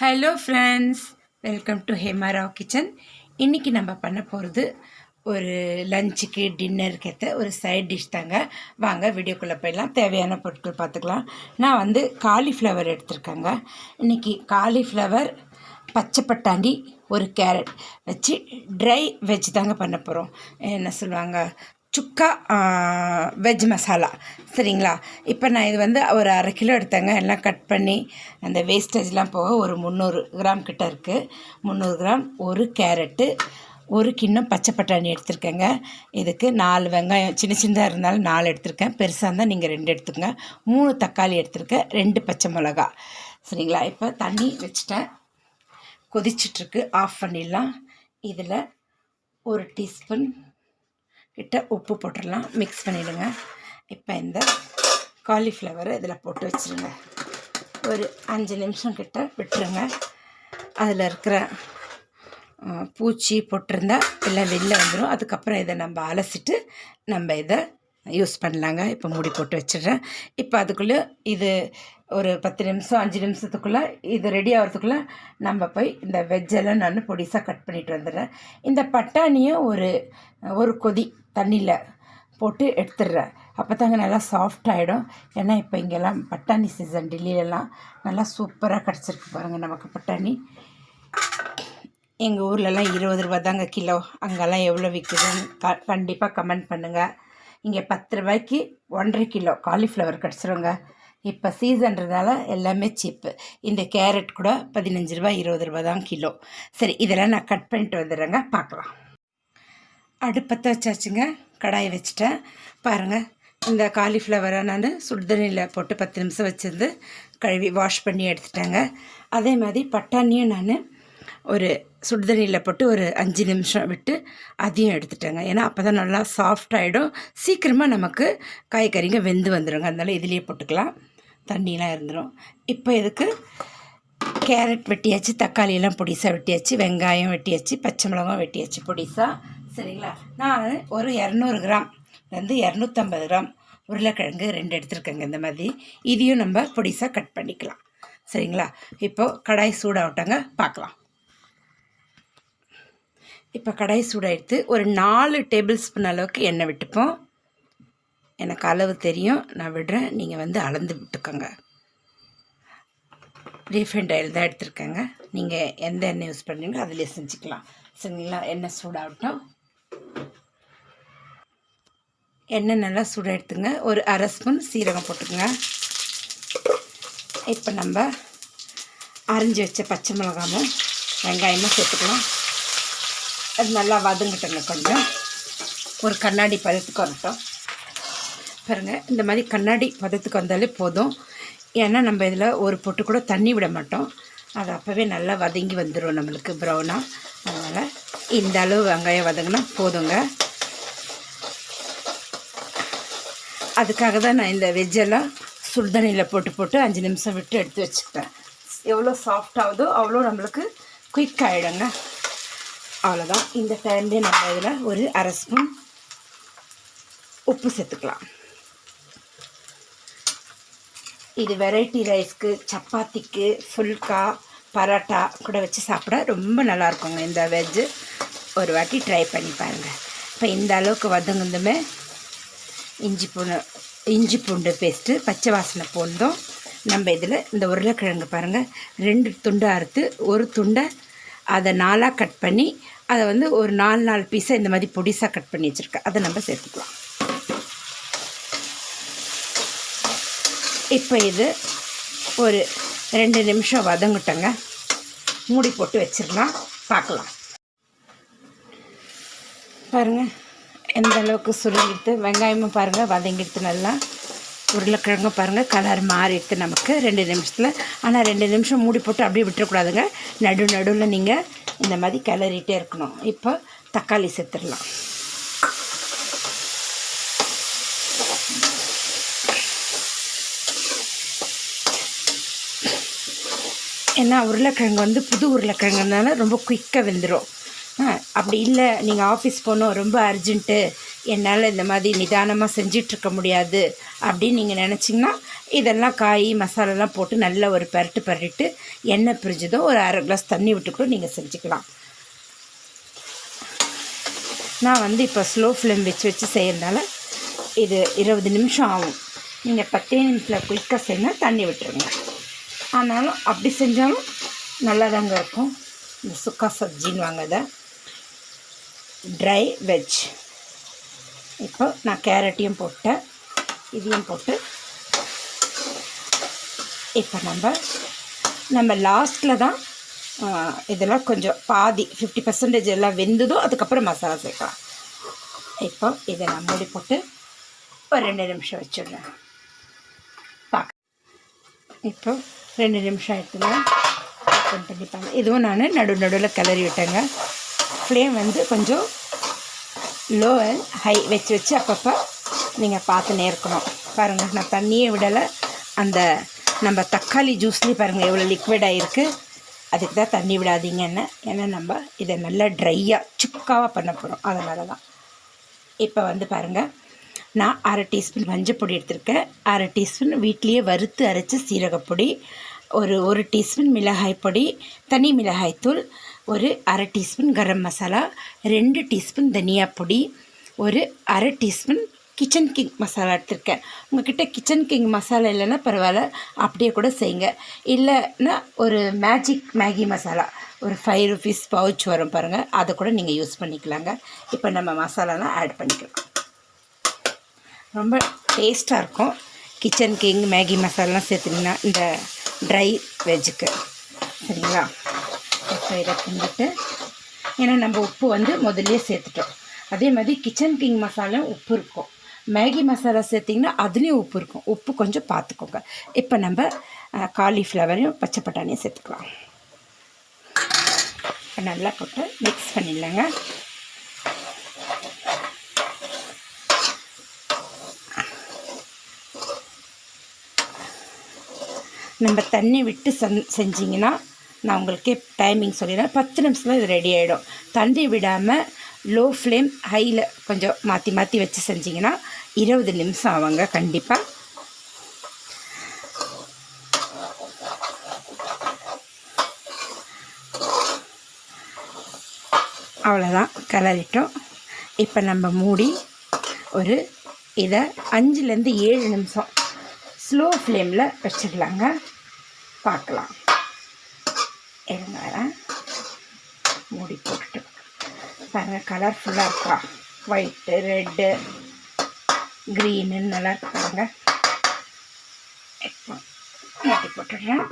Hello friends welcome to Hemarao kitchen இன்றைக்கி நம்ம பண்ண போகிறது ஒரு லஞ்சுக்கு டின்னருக்கு ஏற்ற ஒரு சைட் டிஷ் தாங்க. வாங்க வீடியோக்குள்ளே போயிடலாம். தேவையான பொருட்கள் பார்த்துக்கலாம். நான் வந்து காலிஃப்ளவர் எடுத்திருக்கேங்க. இன்றைக்கி காலிஃப்ளவர் பச்சை பட்டாண்டி ஒரு கேரட் வச்சு ட்ரை வெஜ் தாங்க பண்ண போகிறோம் என்ன சொல்லுவாங்க? சுக்கா வெஜ் மசாலா சரிங்களா? இப்போ நான் இது வந்து ஒரு அரை கிலோ எடுத்தேங்க. எல்லாம் கட் பண்ணி அந்த வேஸ்டேஜ்லாம் போக ஒரு முந்நூறு கிராம் கிட்ட இருக்குது முந்நூறு கிராம் ஒரு கேரட்டு ஒரு கிண்ணம் பச்சை பட்டாணி எடுத்திருக்கேங்க. இதுக்கு நாலு வெங்காயம் சின்ன சின்னதாக இருந்தாலும் நாலு எடுத்திருக்கேன். பெருசாக இருந்தால் நீங்கள் ரெண்டு எடுத்துக்கங்க. மூணு தக்காளி எடுத்திருக்கேன். ரெண்டு பச்சை மிளகா. சரிங்களா? இப்போ தண்ணி வச்சுட்டேன். கொதிச்சிட்ருக்கு ஆஃப் பண்ணிடலாம். இதில் ஒரு டீஸ்பூன் கிட்ட உப்பு போட்டுடலாம். மிக்ஸ் பண்ணிவிடுங்க இப்போ இந்த காலிஃப்ளவரை இதில் போட்டு வச்சுருங்க. ஒரு அஞ்சு நிமிஷம் கிட்ட விட்டுருங்க. அதில் இருக்கிற பூச்சி போட்டிருந்தா எல்லாம் வெளில வந்துடும் அதுக்கப்புறம் இதை நம்ம அலசிட்டு நம்ம இதை யூஸ் பண்ணலாங்க. இப்போ மூடி போட்டு வச்சிடுறேன். இப்போ அதுக்குள்ளே இது ஒரு பத்து நிமிஷம் அஞ்சு நிமிஷத்துக்குள்ளே இது ரெடி ஆகிறதுக்குள்ளே நம்ம போய் இந்த வெஜ்ஜெல்லாம் நான் பொடிசாக கட் பண்ணிட்டு வந்துடுறேன். இந்த பட்டாணியும் ஒரு ஒரு கொதி தண்ணியில் போட்டு எடுத்துடுறேன். அப்போ தாங்க நல்லா சாஃப்ட் ஆகிடும் ஏன்னா இப்போ இங்கெல்லாம் பட்டாணி சீசன் டெல்லியிலலாம் நல்லா சூப்பராக கிடச்சிருக்கு பாருங்கள் நமக்கு பட்டாணி. எங்கள் ஊர்லலாம் இருபது ரூபா தாங்க கிலோ. அங்கெல்லாம் எவ்வளோ விற்குதுன்னு க கண்டிப்பாக கமெண்ட் பண்ணுங்கள் இங்கே பத்து ரூபாய்க்கு ஒன்றரை கிலோ காலிஃப்ளவர் கிடச்சிருங்க. இப்போ சீசன்றதால எல்லாமே சீப்பு இந்த கேரட் கூட பதினஞ்சு ரூபா இருபது ரூபா தான் கிலோ. சரி இதெல்லாம் நான் கட் பண்ணிட்டு வந்துடுறேங்க. பார்க்கலாம். அடுப்பத்தை வச்சாச்சுங்க. கடாயை வச்சுட்டேன். பாருங்கள் இந்த காலிஃப்ளவரை நான் சுடுதண்ணியில் போட்டு பத்து நிமிஷம் வச்சுருந்து கழுவி வாஷ் பண்ணி எடுத்துட்டேங்க. அதே மாதிரி பட்டாணியும் நான் ஒரு சுடுதண்ணியில் போட்டு ஒரு அஞ்சு நிமிஷம் விட்டு அதையும் எடுத்துட்டேங்க. ஏன்னா அப்போ தான் நல்லா சாஃப்ட் ஆகிடும் சீக்கிரமாக நமக்கு காய்கறிங்க வெந்து வந்துடுங்க அதனால் இதுலேயே போட்டுக்கலாம். தண்ணியெலாம் இருந்துடும் இப்போ இதுக்கு கேரட் வெட்டியாச்சு தக்காளியெல்லாம் பொடிசாக வெட்டியாச்சு வெங்காயம் வெட்டியாச்சு பச்சை மிளகாய் வெட்டியாச்சு பொடிசாக சரிங்களா? நான் ஒரு இரநூறு கிராம் வந்து இரநூத்தம்பது கிராம் உருளைக்கிழங்கு ரெண்டு எடுத்துருக்கேங்க இந்த மாதிரி. இதையும் நம்ம பொடிசாக கட் பண்ணிக்கலாம். சரிங்களா? இப்போது கடாய் சூடாகட்டாங்க பார்க்கலாம். இப்போ கடாய் சூடாகிடுத்து ஒரு நாலு டேபிள் ஸ்பூன் அளவுக்கு எண்ணெய் விட்டுப்போம். எனக்கு அளவு தெரியும். நான் விடுறேன். நீங்கள் வந்து அளந்து விட்டுக்கோங்க. ரீஃபைண்ட் ஆயில் தான் எடுத்துருக்கேங்க. நீங்கள் எந்த எண்ணெய் யூஸ் பண்ணுறீங்களோ அதிலே செஞ்சுக்கலாம். சரிங்களா? எண்ணெய் சூடாகட்டும். எண்ணெய் நல்லா சூடாக எடுத்துங்க ஒரு அரை ஸ்பூன் சீரகம் போட்டுக்கோங்க. இப்போ நம்ம அரிஞ்சு வச்ச பச்சை மிளகாமும் வெங்காயமும் சேர்த்துக்கலாம். அது நல்லா வதங்கட்டுங்க கொஞ்சம். ஒரு கண்ணாடி பதத்துக்கு வரட்டும். பாருங்கள் இந்த மாதிரி கண்ணாடி பதத்துக்கு வந்தாலே போதும். ஏன்னா நம்ம இதில் ஒரு பொட்டு கூட தண்ணி விட மாட்டோம். அது அப்போவே நல்லா வதங்கி வந்துடும் நம்மளுக்கு ப்ரௌனாக அதனால் இந்த அளவு வெங்காயம் வதங்கினா போதுங்க. அதுக்காக தான் நான் இந்த வெஜ்ஜெல்லாம் சுடுதண்ணியில் போட்டு போட்டு அஞ்சு நிமிஷம் விட்டு எடுத்து வச்சுக்கிட்டேன். எவ்வளோ சாஃப்டாகுதோ அவ்வளோ நம்மளுக்கு குயிக் ஆகிடுங்க அவ்வளோதான் இந்த டைம்லேயே நம்ம இதில் ஒரு அரை ஸ்பூன் உப்பு சேர்த்துக்கலாம். இது வெரைட்டி ரைஸ்க்கு சப்பாத்திக்கு ஃபுல்கா பரோட்டா கூட வச்சு சாப்பிட ரொம்ப நல்லாயிருக்குங்க இந்த வெஜ்ஜு ஒரு வாட்டி ட்ரை பண்ணி பாருங்கள் இப்போ இந்த அளவுக்கு வதங்குந்துமே இஞ்சி பூண்டு இஞ்சி பூண்டு பேஸ்ட்டு பச்சை வாசனை பூந்தோம் நம்ம இதில் இந்த உருளைக்கிழங்கு பாருங்கள் ரெண்டு துண்டை அறுத்து ஒரு துண்டை அதை நாலாக கட் பண்ணி அதை வந்து ஒரு நாலு நாலு பீஸாக இந்த மாதிரி பொடிசாக கட் பண்ணி வச்சுருக்கேன். அதை நம்ம சேர்த்துக்கலாம். இப்போ இது ஒரு ரெண்டு நிமிஷம் வதங்கிட்டோங்க. மூடி போட்டு வச்சிடலாம். பார்க்கலாம். பாருங்கள் எந்த அளவுக்கு சுருங்கிட்டு வெங்காயமும் பாருங்கள் வதங்கிடுத்து நல்லா. உருளைக்கிழங்கும் பாருங்கள் கலர் மாறிடுது நமக்கு. ரெண்டு நிமிஷத்தில். ஆனால் ரெண்டு நிமிஷம் மூடி போட்டு அப்படியே விட்டுறக்கூடாதுங்க. நடு நடுவில் நீங்கள் இந்த மாதிரி கிளறிட்டே இருக்கணும். இப்போ தக்காளி சேர்த்துடலாம் ஏன்னா உருளைக்கிழங்கு வந்து புது உருளைக்கிழங்குனால ரொம்ப குயிக்காக வெந்துடும் அப்படி இல்லை நீங்கள் ஆஃபீஸ் போகணும் ரொம்ப அர்ஜென்ட்டு என்னால் இந்த மாதிரி நிதானமாக செஞ்சிட்ருக்க முடியாது அப்படின்னு நீங்கள் நினச்சிங்கன்னா இதெல்லாம் காய் மசாலாலாம் போட்டு நல்லா ஒரு பரட்டு பரட்டிட்டு எண்ணெய் பிரிஞ்சதோ ஒரு அரை கிளாஸ் தண்ணி விட்டு கூட நீங்கள் செஞ்சுக்கலாம். நான் வந்து இப்போ ஸ்லோ ஃப்ளேம் வச்சு வச்சு செய்கிறதுனால இது இருபது நிமிஷம் ஆகும். நீங்கள் பத்தே நிமிஷத்தில் குயிக்காக செய்யணும் தண்ணி விட்டுருங்க. ஆனாலும் அப்படி செஞ்சாலும் நல்லா தாங்க இருக்கும். இந்த சுக்கா சப்ஜின்னு வாங்கதை ட்ரை வெஜ் இப்போ நான் கேரட்டையும் போட்டேன் இதையும் போட்டு. இப்போ நம்ம நம்ம லாஸ்ட்டில் தான் இதெல்லாம் கொஞ்சம் பாதி ஃபிஃப்டி பர்சன்டேஜ் எல்லாம் வெந்ததோ அதுக்கப்புறம் மசாலா சேர்க்கலாம். இப்போ இதை நான் மூடி போட்டு ஒரு ரெண்டு நிமிஷம் வச்சுடுறேன். பார்க்க இப்போ ரெண்டு நிமிஷம் ஆயிடுச்சுன்னா ஓப்பன் பண்ணி இதுவும் நான் நடு நடுவில் கிளறி விட்டேங்க. ஃப்ளேம் வந்து கொஞ்சம் லோ அண்ட் ஹை வச்சு வச்சு அப்பப்போ நீங்கள் பார்த்துனே இருக்கணும் பாருங்கள் நான் தண்ணியே விடலை. அந்த நம்ம தக்காளி ஜூஸ்லேயே பாருங்கள் எவ்வளோ லிக்விடாக இருக்குது அதுக்கு தான் தண்ணி விடாதீங்கன்னு ஏன்னா நம்ம இதை நல்லா ட்ரையாக சுக்காவாக பண்ண போகிறோம் அதனால தான் இப்போ வந்து பாருங்கள் நான் அரை டீஸ்பூன் மஞ்சப்பொடி எடுத்திருக்கேன். அரை டீஸ்பூன் வீட்லேயே வறுத்து அரைச்ச சீரகப்பொடி ஒரு ஒரு டீஸ்பூன் மிளகாய் பொடி தனி மிளகாய்த்தூள் ஒரு அரை டீஸ்பூன் கரம் மசாலா ரெண்டு டீஸ்பூன் தனியா பொடி ஒரு அரை டீஸ்பூன் கிச்சன் கிங் மசாலா எடுத்திருக்கேன். உங்ககிட்ட கிச்சன் கிங் மசாலா இல்லைன்னா பரவாயில்ல அப்படியே கூட செய்யுங்க. இல்லைன்னா ஒரு மேஜிக் மேகி மசாலா ஒரு ஃபைவ் ருபீஸ் பவுச் வரும் பாருங்கள் அதை கூட நீங்கள் யூஸ் பண்ணிக்கலாங்க. இப்போ நம்ம மசாலாலாம் ஆட் பண்ணிக்கலாம். ரொம்ப டேஸ்ட்டாக இருக்கும். கிச்சன் கிங் மேகி மசாலாலாம் சேர்த்திங்கன்னா இந்த ட்ரை வெஜ்ஜுக்கு சரிங்களா? இப்போ இதை ஏன்னா நம்ம உப்பு வந்து முதல்ல சேர்த்துட்டோம். அதே மாதிரி கிச்சன் கிங் மசாலா உப்பு இருக்கும். மேகி மசாலா சேர்த்திங்கன்னா அதுலேயும் உப்பு இருக்கும். உப்பு கொஞ்சம் பார்த்துக்கோங்க இப்போ நம்ம காலிஃப்ளவரையும் பச்சை பட்டாணியும் சேர்த்துக்கலாம். இப்போ நல்லா போட்டு மிக்ஸ் பண்ணிடலாங்க. நம்ம தண்ணி விட்டு செஞ் செஞ்சிங்கன்னா நான் உங்களுக்கே டைமிங் சொல்லிடுறேன். பத்து நிமிஷத்தில் இது ரெடி ஆகிடும் தண்ணி விடாமல் லோ ஃப்ளேம் ஹையில் கொஞ்சம் மாற்றி மாற்றி வச்சு செஞ்சிங்கன்னா இருபது நிமிஷம் ஆகுங்க கண்டிப்பாக அவ்வளோதான் கலரிட்டோம். இப்போ நம்ம மூடி ஒரு இதை அஞ்சுலேருந்து ஏழு நிமிஷம். ஸ்லோ ஃப்ளேமில் வச்சிடலாங்க பார்க்கலாம். இருங்க வரேன் மூடி போட்டுட்டு பாருங்கள் கலர்ஃபுல்லாக இருக்கா? ஒயிட்டு ரெட்டு க்ரீனு நல்லா இருக்காங்க இப்போ மூடி போட்டுடுறேன்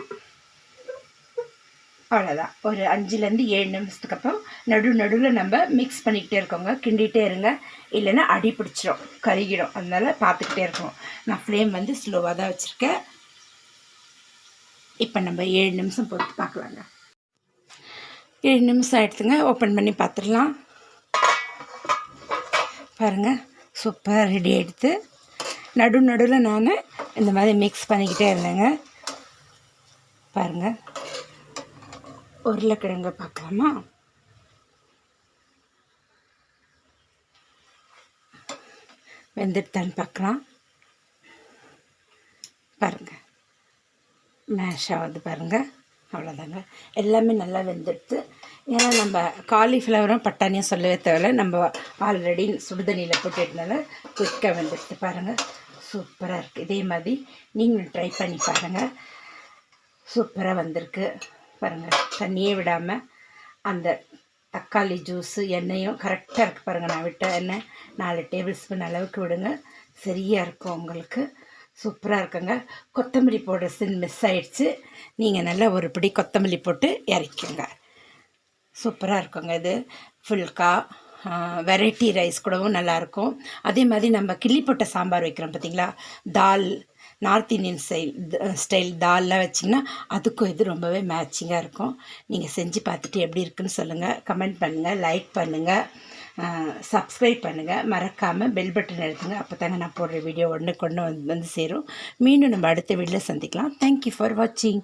அவ்வளோதான் ஒரு அஞ்சுலேருந்து ஏழு நிமிஷத்துக்கு அப்புறம் நடு நடுவில் நம்ம மிக்ஸ் பண்ணிக்கிட்டே இருக்கோங்க. கிண்டிகிட்டே இருங்க. இல்லைன்னா அடி பிடிச்சிரும் கருகிடும் அதனால பார்த்துக்கிட்டே இருக்கோம் நான் ஃப்ளேம் வந்து ஸ்லோவாக தான் வச்சுருக்கேன். இப்போ நம்ம ஏழு நிமிஷம் பொறுத்து பார்க்கலாங்க. ஏழு நிமிஷம் ஆகிடுதுங்க ஓப்பன் பண்ணி பார்த்துடலாம் பாருங்கள் சூப்பராக ரெடி ஆகிடுது நடு நடுவில் நான் இந்த மாதிரி மிக்ஸ் பண்ணிக்கிட்டே இருந்தேங்க. பாருங்கள் உருளைக்கிழங்கு பார்க்கலாமா வெந்துட்டான்னு பார்க்கலாம் பாருங்கள் மேஷ் ஆகுது பாருங்கள் அவ்வளோதாங்க எல்லாமே நல்லா வெந்துடுத்து. ஏன்னா நம்ம காலிஃப்ளவரும் பட்டாணியும் சொல்லவே தேவையில்ல. நம்ம ஆல்ரெடி சுடுதண்ணியில் போட்டுட்டனால குயிக்காக வெந்துடுத்து பாருங்கள் சூப்பராக இருக்குது இதே மாதிரி நீங்களும் ட்ரை பண்ணி பாருங்கள் சூப்பராக வந்திருக்கு. பாருங்கள் தண்ணியே விடாமல் அந்த தக்காளி ஜூஸு எண்ணெயும் கரெக்டாக இருக்குது பாருங்கள் நான் விட்ட எண்ணெய் நாலு டேபிள் ஸ்பூன் அளவுக்கு விடுங்க. சரியாக இருக்கும் உங்களுக்கு. சூப்பராக இருக்குங்க. கொத்தமல்லி போடுற சின் மிஸ் ஆயிடுச்சு. நீங்கள் நல்லா ஒரு பிடி கொத்தமல்லி போட்டு இறக்கிங்க சூப்பராக இருக்குங்க இது. ஃபுல்கா வெரைட்டி ரைஸ் கூடவும் நல்லாயிருக்கும் அதே மாதிரி நம்ம கிள்ளி போட்ட சாம்பார் வைக்கிறோம் பார்த்தீங்களா dal north Indian style style தால்லாம் வச்சிங்கன்னா அதுக்கும் இது ரொம்பவே மேட்சிங்காக இருக்கும். நீங்கள் செஞ்சு பார்த்துட்டு எப்படி இருக்குன்னு சொல்லுங்கள் கமெண்ட் பண்ணுங்கள் லைக் பண்ணுங்கள் சப்ஸ்கிரைப் பண்ணுங்கள் மறக்காமல் பெல் பட்டன் எடுத்துங்க அப்போ தாங்க நான் போடுற வீடியோ ஒன்று கொண்டு வந்து வந்து சேரும். மீண்டும் நம்ம அடுத்த வீடியோவில் சந்திக்கலாம். தேங்க்யூ ஃபார் வாட்சிங்